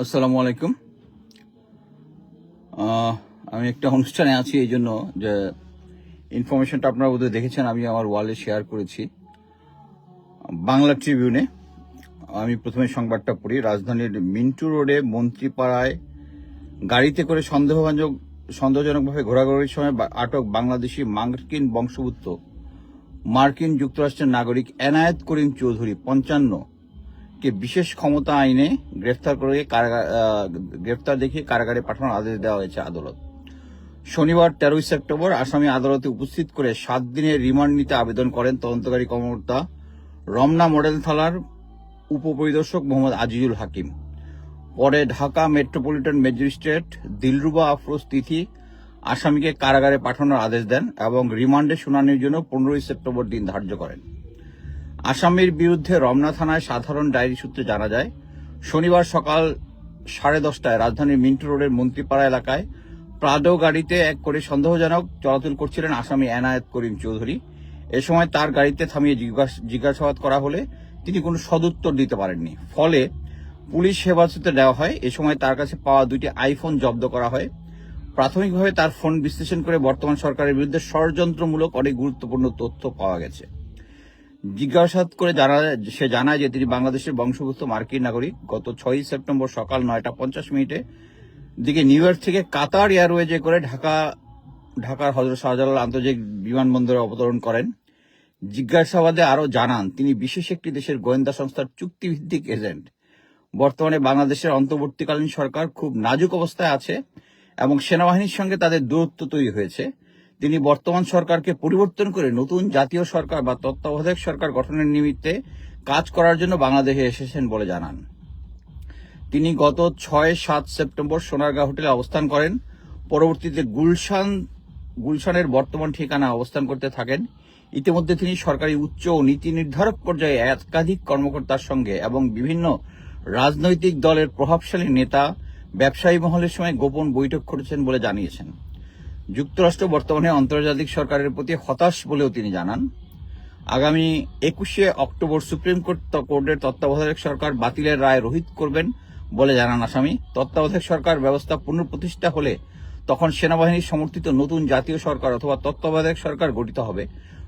আসসালামু আলাইকুম। আমি একটা অনুষ্ঠানে আছি, এই জন্য যে ইনফরমেশনটা আপনারা বোধহয় দেখেছেন, আমি আমার ওয়ালে শেয়ার করেছি। বাংলা ট্রিবিউনে আমি প্রথমে সংবাদটা পড়ি। রাজধানীর মিন্টু রোডে মন্ত্রীপাড়ায় গাড়িতে করে সন্দেহভাজন সন্দেহজনকভাবে ঘোরাঘুরির সময় আটক বাংলাদেশি মার্কিন বংশভূত মার্কিন যুক্তরাষ্ট্রের নাগরিক এনায়েত করিম চৌধুরী, পঞ্চান্ন। কে বিশেষ ক্ষমতা আইনে গ্রেফতার করে গ্রেফতার দেখিয়ে কারাগারে পাঠানোর আদেশ দেওয়া হয়েছে আদালত। শনিবার তেরোই সেপ্টেম্বর আসামি আদালতে উপস্থিত করে সাত দিনের রিমান্ড নিতে আবেদন করেন তদন্তকারী কর্মকর্তা রমনা মডেল থানার উপপরিদর্শক মোহাম্মদ আজিজুল হাকিম। পরে ঢাকা মেট্রোপলিটন ম্যাজিস্ট্রেট দিলরুবা আফরোজ তিথি আসামিকে কারাগারে পাঠানোর আদেশ দেন এবং রিমান্ডে শুনানির জন্য পনেরোই সেপ্টেম্বর দিন ধার্য করেন। আসামির বিরুদ্ধে রমনা থানায় সাধারণ ডায়েরি সূত্রে জানা যায়, শনিবার সকাল সাড়ে দশটায় রাজধানীর মিন্টু রোডের মন্ত্রীপাড়া এলাকায় প্রাডো গাড়িতে এক করে সন্দেহজনক চলাচল করছিলেন আসামি এনায়েত করিম চৌধুরী। এ সময় তার গাড়িতে থামিয়ে জিজ্ঞাস- জিজ্ঞাসাবাদ করা হলে তিনি কোনো সদুত্তর দিতে পারেননি। ফলে পুলিশ হেফাজতে দেওয়া হয়। এ সময় তার কাছে পাওয়া দুটি আইফোন জব্দ করা হয়। প্রাথমিকভাবে তার ফোন বিশ্লেষণ করে বর্তমান সরকারের বিরুদ্ধে ষড়যন্ত্রমূলক অনেক গুরুত্বপূর্ণ তথ্য পাওয়া গেছে। জিজ্ঞাসাবাদ করে জানা, সে জানায় যে তিনি বাংলাদেশের বংশভূত মার্কিন নাগরিক। গত ছয়ই সেপ্টেম্বর সকাল নয়টা পঞ্চাশ মিনিটে দিকে নিউ ইয়র্ক থেকে কাতার এয়ারওয়েজে করে ঢাকা, ঢাকার হজরত শাহজালাল আন্তর্জাতিক বিমানবন্দরে অবতরণ করেন। জিজ্ঞাসাবাদে আরও জানান, তিনি বিশেষ একটি দেশের গোয়েন্দা সংস্থার চুক্তিভিত্তিক এজেন্ট। বর্তমানে বাংলাদেশের অন্তর্বর্তীকালীন সরকার খুব নাজুক অবস্থায় আছে এবং সেনাবাহিনীর সঙ্গে তাদের দূরত্ব তৈরি হয়েছে। তিনি বর্তমান সরকারকে পরিবর্তন করে নতুন জাতীয় সরকার বা তত্ত্বাবধায়ক সরকার গঠনের নিমিত্তে কাজ করার জন্য বাংলাদেশে এসেছেন বলে জানান। তিনি গত ছয় সাত সেপ্টেম্বর সোনারগাঁ হোটেলে অবস্থান করেন। পরবর্তীতে গুলশান, গুলশানের বর্তমান ঠিকানা অবস্থান করতে থাকেন। ইতিমধ্যে তিনি সরকারি উচ্চ ও নীতি নির্ধারক পর্যায়ে একাধিক কর্মকর্তার সঙ্গে এবং বিভিন্ন রাজনৈতিক দলের প্রভাবশালী নেতা ব্যবসায়ী মহলের সময় গোপন বৈঠক করেছেন বলে জানিয়েছেন। যুক্তরাষ্ট্র বর্তমানে আন্তর্জাতিক সরকারের প্রতি হতাশ বলেও তিনি জানান। আগামী একুশে অক্টোবর সুপ্রিম কোর্ট কোর্টের তত্ত্বাবধায়ক সরকার বাতিলের রায় রোহিত করবেন বলে জানান আসামি। তত্ত্বাবধায়ক সরকার ব্যবস্থা পুনঃপ্রতিষ্ঠা হলে তখন সেনাবাহিনীর সমর্থিত নতুন জাতীয় সরকার অথবা তত্ত্বাবধায়ক সরকার গঠিত হবে।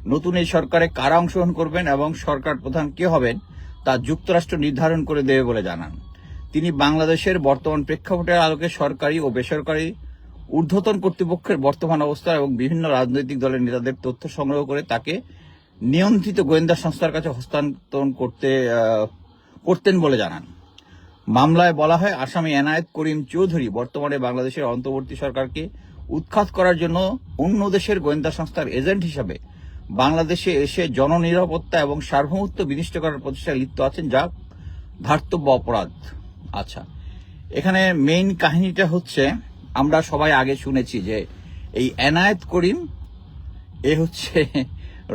নতুন এই সরকারে কারা অংশগ্রহণ করবেন এবং সরকার প্রধান কে হবেন তা যুক্তরাষ্ট্র নির্ধারণ করে দেবে বলে জানান। তিনি বাংলাদেশের বর্তমান প্রেক্ষাপটের আলোকে সরকারি ও বেসরকারি ঊর্ধ্বতন কর্তৃপক্ষের বর্তমান অবস্থা এবং বিভিন্ন রাজনৈতিক দলের নেতাদের তথ্য সংগ্রহ করে তাকে নিয়ন্ত্রিত গোয়েন্দা সংস্থার কাছে হস্তান্তর করতে করতেন বলে জানান। মামলায় বলা হয়, আসামি এনায়েত করিম চৌধুরী বর্তমানে বাংলাদেশের অন্তর্বর্তী সরকারকে উৎখাত করার জন্য অন্য দেশের গোয়েন্দা সংস্থার এজেন্ট হিসাবে বাংলাদেশে এসে জননিরাপত্তা এবং সার্বভৌমত্ব বিনিষ্ট করার প্রচেষ্টায় লিপ্ত আছেন যা ধার্তব্য অপরাধ। আচ্ছা এখানে মেইন কাহিনীটা হচ্ছে আমরা সবাই আগে শুনেছি যে এই এনায়েত করিম, এ হচ্ছে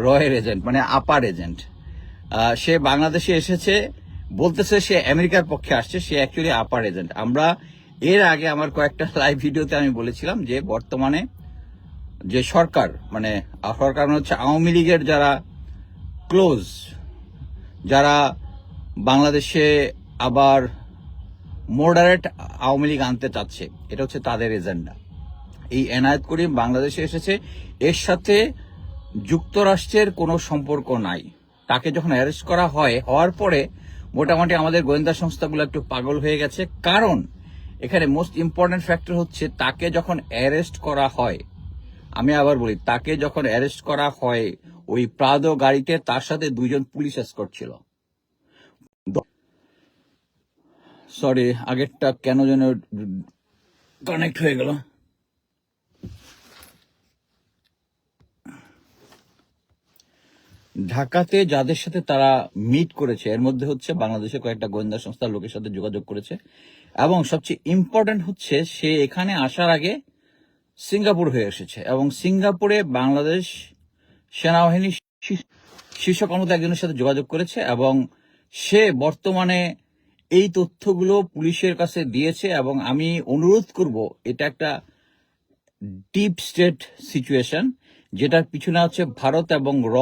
রয়ের এজেন্ট মানে আপার এজেন্ট। সে বাংলাদেশে এসেছে, বলতেছে সে আমেরিকার পক্ষে আসছে, সে অ্যাকচুয়ালি আপার এজেন্ট। আমরা এর আগে আমার কয়েকটা লাইভ ভিডিওতে আমি বলেছিলাম যে বর্তমানে যে সরকার মানে সরকার মানে হচ্ছে আওয়ামী লীগের যারা ক্লোজ যারা বাংলাদেশে আবার মডারেট আওয়ামী লীগ আনতে চাচ্ছে, এটা হচ্ছে তাদের এজেন্ডা এই এনায়েত করিম বাংলাদেশে এসেছে, এর সাথে যুক্তরাষ্ট্রের কোনো সম্পর্ক নাই। তাকে যখন অ্যারেস্ট করা হয়, হওয়ার পরে মোটামুটি আমাদের গোয়েন্দা সংস্থাগুলো একটু পাগল হয়ে গেছে। কারণ এখানে মোস্ট ইম্পর্টেন্ট ফ্যাক্টর হচ্ছে তাকে যখন অ্যারেস্ট করা হয়, আমি আবার বলি, তাকে যখন অ্যারেস্ট করা হয়, ওই প্রাদো গাড়িতে তার সাথে দুইজন পুলিশ এসকর্ট ছিল। সরি আগেরটা কেন যেন কানেক্ট হয়ে গেল। ঢাকাতে যাদের সাথে তারা মিট করেছে, এর মধ্যে হচ্ছে বাংলাদেশের কয়েকটা গোয়েন্দা সংস্থার লোকের সাথে যোগাযোগ করেছে। এবং সবচেয়ে ইম্পর্টেন্ট হচ্ছে সে এখানে আসার আগে সিঙ্গাপুর হয়ে এসেছে এবং সিঙ্গাপুরে বাংলাদেশ সেনাবাহিনী শীর্ষ- কর্মতা একজনের সাথে যোগাযোগ করেছে এবং সে বর্তমানে এই তথ্যগুলো পুলিশের কাছে দিয়েছে এবং আমি অনুরোধ করব, এটা একটা ডিপ স্টেট সিচুয়েশন যেটার পিছনে আছে ভারত এবং র